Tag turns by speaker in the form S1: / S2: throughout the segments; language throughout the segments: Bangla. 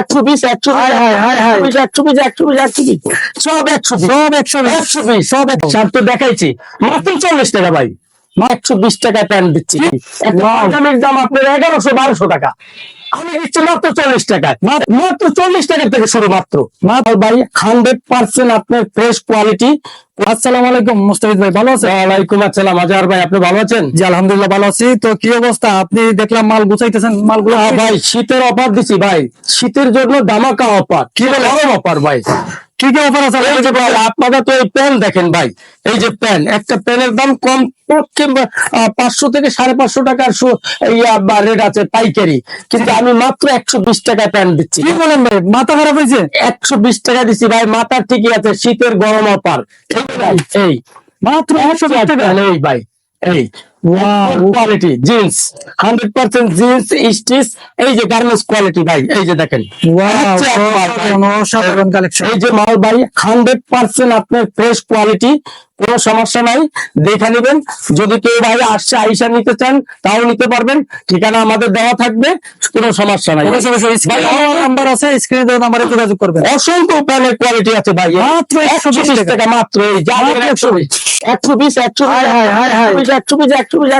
S1: একশো পিস একশো। পিস একশো পিস একশো পিস একশো পিস সব একশো
S2: সব একশো বিশ।
S1: একশো পিস সব একশো দেখাইছি। মাত্র চল্লিশ টাকা ভাই। একশো বিশ টাকায় প্যান্ট দিচ্ছি। দাম আপনার এগারোশো বারোশো টাকা। আমি দিচ্ছি মাত্র চল্লিশ টাকায়। মাত্র- মাত্র চল্লিশ টাকা থেকে শুরু মাত্র। মাত্র ভাই হান্ড্রেড পার্সেন্ট আপনার ফ্রেশ কোয়ালিটি
S2: আসসালামু আলাইকুম মুস্তাফিজ ভাই ভালো আছেন?
S1: ওয়ালাইকুম আসসালাম আজহার ভাই আপনি ভালো আছেন?
S2: জি আলহামদুলিল্লাহ ভালো আছি। তো কি অবস্থা? আপনি দেখলাম মাল গুছাইতেছেন মালগুলো
S1: হ্যাঁ ভাই শীতের অফার দিছি ভাই। শীতের জন্য দামাকা অফার। কি বলে অফার ভাই।
S2: কি কি অফার আছে
S1: এই যে আপনারা তো এই প্যান দেখেন ভাই এই যে প্যান একটা প্যানের দাম কম পাঁচশো থেকে সাড়ে পাঁচশো টাকার রেট আছে পাইকারি। কিন্তু আমি মাত্র একশো বিশ টাকায় প্যান দিচ্ছি।
S2: কি বলেন ভাই মাথা খারাপ হয়েছে?
S1: একশো বিশ টাকা দিচ্ছি ভাই মাথার ঠিকই আছে শীতের গরম অফার। এই
S2: মাত্র একশো বিশ টাকা।
S1: এই ভাই। এই quality jeans hundred percent jeans stitch এই যে গার্মেন্টস কোয়ালিটি ভাই এই যে দেখেন।
S2: কালেকশন
S1: এই যে মাল ভাই হান্ড্রেড পার্সেন্ট আপনার ফ্রেশ কোয়ালিটি কোনো সমস্যা নাই দেখে নেবেন। যদি কেউ ভাই আসছে আইসা নিতে চান তাও নিতে পারবেন। ঠিকানা আমাদের দেওয়া থাকবে কোনো সমস্যা নাই।
S2: নাম্বার আছে স্ক্রিনে দেওয়া নাম্বারে যোগাযোগ করবেন।
S1: অসংখ্য প্যানের কোয়ালিটি আছে ভাই।
S2: মাত্র
S1: একশো
S2: 120
S1: বিশ
S2: টাকা।
S1: মাত্র এই যা একশো একশো পিস একশো
S2: হায়।
S1: একশো পিস একশো বিশ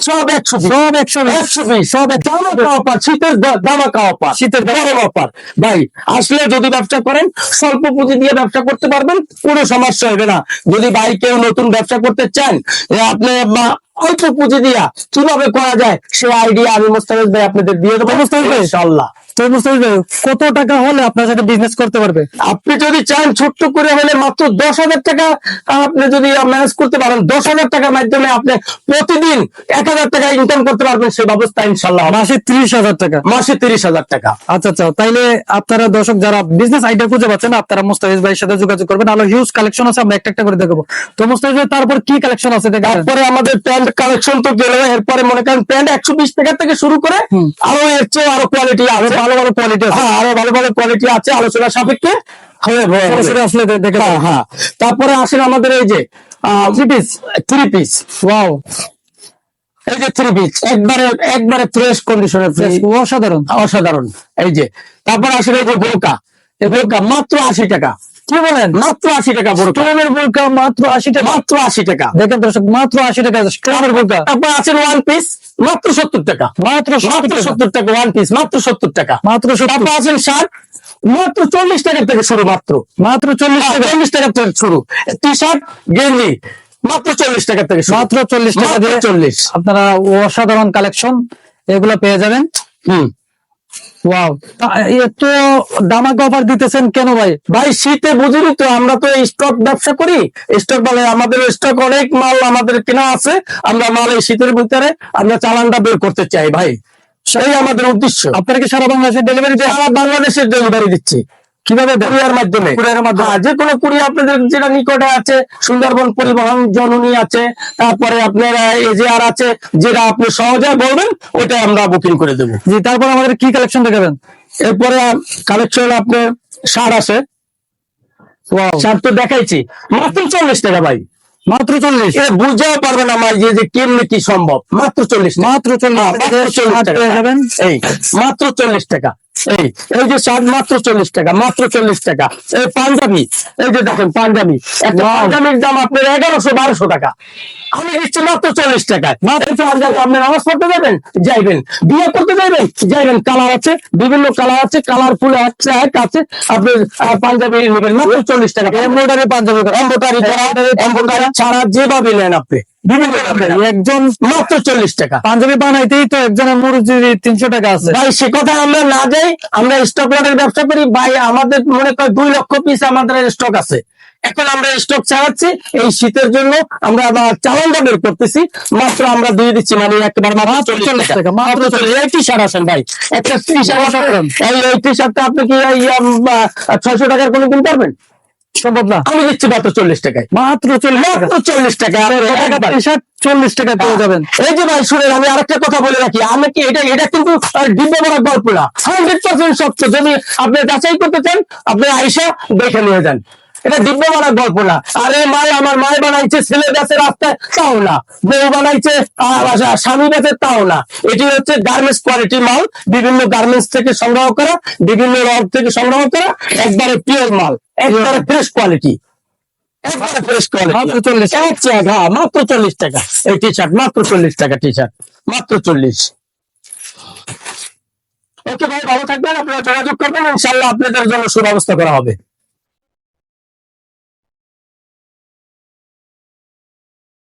S1: সব একশো
S2: সব একশো
S1: একশো বিশ সব দামা অফার শীতের দা- দামাকা অফার।
S2: শীতের
S1: গরম অফার। ভাই আসলে যদি ব্যবসা করেন স্বল্প পুঁজি দিয়ে ব্যবসা করতে পারবেন কোনো সমস্যা হবে না। যদি ভাই কেউ নতুন ব্যবসা করতে চান আপনি অল্প পুঁজি দিয়া কীভাবে করা যায় সে আইডিয়া আমি মোস্তাফিজ ভাই আপনাদের দিয়ে দেবো।
S2: মোস্তাফিজ ভাই।
S1: ইনশাল্লাহ
S2: তো মুস্তাফিজ ভাই কত টাকা হলে আপনার সাথে বিজনেস করতে পারবে?
S1: আপনি যদি চান ছোট্ট করে হলে মাত্র দশ হাজার টাকা আপনি যদি ম্যানেজ করতে পারেন দশ হাজার টাকার মাধ্যমে আপনি প্রতিদিন এক হাজার টাকা ইনকাম করতে পারবেন সেই ব্যবস্থা ইনশাল্লাহ
S2: মাসে ত্রিশ হাজার টাকা?
S1: মাসে তিরিশ হাজার টাকা।
S2: আচ্ছা আচ্ছা তাইলে আপনারা দর্শক যারা বিজনেস আইডিয়া খুঁজে পাচ্ছেন আপনারা মুস্তাফিজ ভাইয়ের সাথে যোগাযোগ করবেন। আলো হিউজ কালেকশন আছে আমরা একটা একটা করে দেখব। তো মুস্তাফিজ ভাই তারপর কি কালেকশন আছে দেখেন?
S1: তারপরে আমাদের প্যান্ট কালেকশন তো গেল এরপরে মনে করেন প্যান্ট একশো বিশ টাকা থেকে শুরু করে আরও এর চেয়ে আরও কোয়ালিটি আরও ভালো ভালো কোয়ালিটি আছে। হ্যাঁ, আরও ভালো ভালো কোয়ালিটি আছে আলোচনা সাপেক্ষে।
S2: দেখে
S1: হ্যাঁ হ্যাঁ। তারপরে আসেন আমাদের এই যে three piece three piece
S2: wow
S1: এই যে থ্রি পিস একবারে একবারে ফ্রেশ কন্ডিশনের
S2: অসাধারণ।
S1: অসাধারণ। এই যে তারপর আসলে এই যে বোরকা। এই বোরকা মাত্র আশি টাকা।
S2: কি বলেন?
S1: মাত্র আশি টাকা
S2: স্টোনের বোরকা মাত্র আশি টাকা।
S1: মাত্র আশি টাকা।
S2: দেখেন দর্শক মাত্র আশি টাকা স্টোনের বোরকা।
S1: তারপর আছেন ওয়ান পিস মাত্র সত্তর টাকা।
S2: মাত্র
S1: মাত্র সত্তর টাকা ওয়ান পিস মাত্র সত্তর টাকা।
S2: মাত্র
S1: তারপর আছেন শার্ট মাত্র চল্লিশ টাকা থেকে শুরু মাত্র।
S2: মাত্র চল্লিশ টাকা।
S1: চল্লিশ টাকা থেকে শুরু। টি শার্ট গেঞ্জি মাত্র চল্লিশ টাকা থেকে
S2: মাত্র চল্লিশ টাকা দিয়ে
S1: চল্লিশ।
S2: আপনারা অসাধারণ কালেকশন এগুলো পেয়ে যাবেন।
S1: হুম।
S2: ওয়াও এত দামাক অফার দিতেছেন কেন ভাই?
S1: ভাই শীতে বুঝিনি তো আমরা তো স্টক ব্যবসা করি। স্টক মানে আমাদের স্টক অনেক মাল আমাদের কেনা আছে আমরা মাল এই শীতের ভিতরে আমরা চালানটা বের করতে চাই ভাই। সেই আমাদের উদ্দেশ্য।
S2: আপনারা কি সারা বাংলাদেশে ডেলিভারি
S1: আমরা বাংলাদেশের ডেলিভারি দিচ্ছি।
S2: কীভাবে
S1: কুরিয়ার মাধ্যমে?
S2: মাধ্যমে।
S1: হ্যাঁ, যে কোনো কুরিয়ার আপনাদের যেটা নিকটে আছে সুন্দরবন পরিবহন জননী আছে তারপরে আপনার এজিআর আছে যেটা আপনি সহজে বলবেন ওটা আমরা বুকিং করে দেবো।
S2: জি তারপর আমাদের কি কালেকশন দেখাবেন?
S1: এরপরে কালেকশন আপনার সার আছে। সার তো দেখাইছি। মাত্র চল্লিশ টাকা ভাই।
S2: মাত্র চল্লিশ?
S1: বুঝতেও পারবেন আমার যে যে কেমনে কি সম্ভব। মাত্র চল্লিশ
S2: মাত্র চল্লিশ
S1: হ্যাঁ, মাত্র
S2: টাকা
S1: চল্লিশ টাকা। এই মাত্র চল্লিশ টাকা। এই এই যে শার্ট মাত্র চল্লিশ টাকা মাত্র চল্লিশ টাকা। এই পাঞ্জাবি এই যে দেখেন পাঞ্জাবি একটা পাঞ্জাবির দাম আপনার এগারোশো বারোশো টাকা। আমি দিচ্ছি মাত্র চল্লিশ টাকা। মাত্র পাঞ্জাবি আপনি নামাজ পড়তে যাবেন? যাইবেন। বিয়ে করতে যাইবেন? যাইবেন। কালার আছে বিভিন্ন কালার আছে কালারফুল আছে এক আছে। আপনি পাঞ্জাবি নেবেন। মাত্র চল্লিশ টাকা।
S2: এমব্রয়ডারি পাঞ্জাবি।
S1: এম্বোটারি এম্বোটারি ছাড়া যেভাবে নেন আপনি।
S2: একজন
S1: মাত্র চল্লিশ টাকা।
S2: পাঞ্জাবি বানাইতেই তো একজনের মজুরি তিনশো টাকা আছে।
S1: ভাই সে কথা আমরা না যাই আমরা স্টক লটের ব্যবসা করি। ভাই আমাদের মনে কর দুই লক্ষ পিস আমাদের স্টক আছে। এখন আমরা স্টক ছাড়াচ্ছি এই শীতের জন্য আমরা আবার চালানটা বের করতেছি। মাত্র আমরা দিয়ে দিচ্ছি মানে একেবারে মাত্র চল্লিশ টাকা মাত্র এই টি শার্ট আসেন ভাই। একটা টি শার্ট এই এই টি শার্টটা আপনি কি ছয়শো টাকার কোনো কিনতে পারবেন?
S2: সম্ভব না
S1: আমি দিচ্ছি মাত্র চল্লিশ টাকায়।
S2: মাত্র চল্লিশ টাকা।
S1: চল্লিশ টাকা।
S2: পেয়ে যাবেন।
S1: এই যে ভাই শুনেন আমি আরেকটা কথা বলে রাখি। আমি কি এটা এটা কিন্তু ডিব্বা গল্প না। হান্ড্রেড পার্সেন্ট সত্য। যদি আপনি যাচাই করতে চান আপনি আইসা দেখে নিয়ে যান। এটা দিব্য বানার গল্প না। আরে মাল আমার মায় বানাইছে ছেলে গাছে রাস্তায় তাও না। বউ বানাইছে আহ, স্বামী গাছে তাও না। এটি হচ্ছে গার্মেন্টস কোয়ালিটি মাল বিভিন্ন গার্মেন্টস থেকে সংগ্রহ করা বিভিন্ন রং থেকে সংগ্রহ করা একবারে পিওর মাল একবারে ফ্রেশ কোয়ালিটি একবারে ফ্রেশ কোয়ালিটি
S2: 40
S1: এক টাকা হ্যাঁ, মাত্র চল্লিশ টাকা। এই টি শার্ট মাত্র চল্লিশ টাকা টি শার্ট মাত্র চল্লিশ। ওকে ভাই ভালো থাকবেন আপনারা যোগাযোগ করবেন ইনশাল্লাহ আপনাদের জন্য সুব্যবস্থা করা হবে।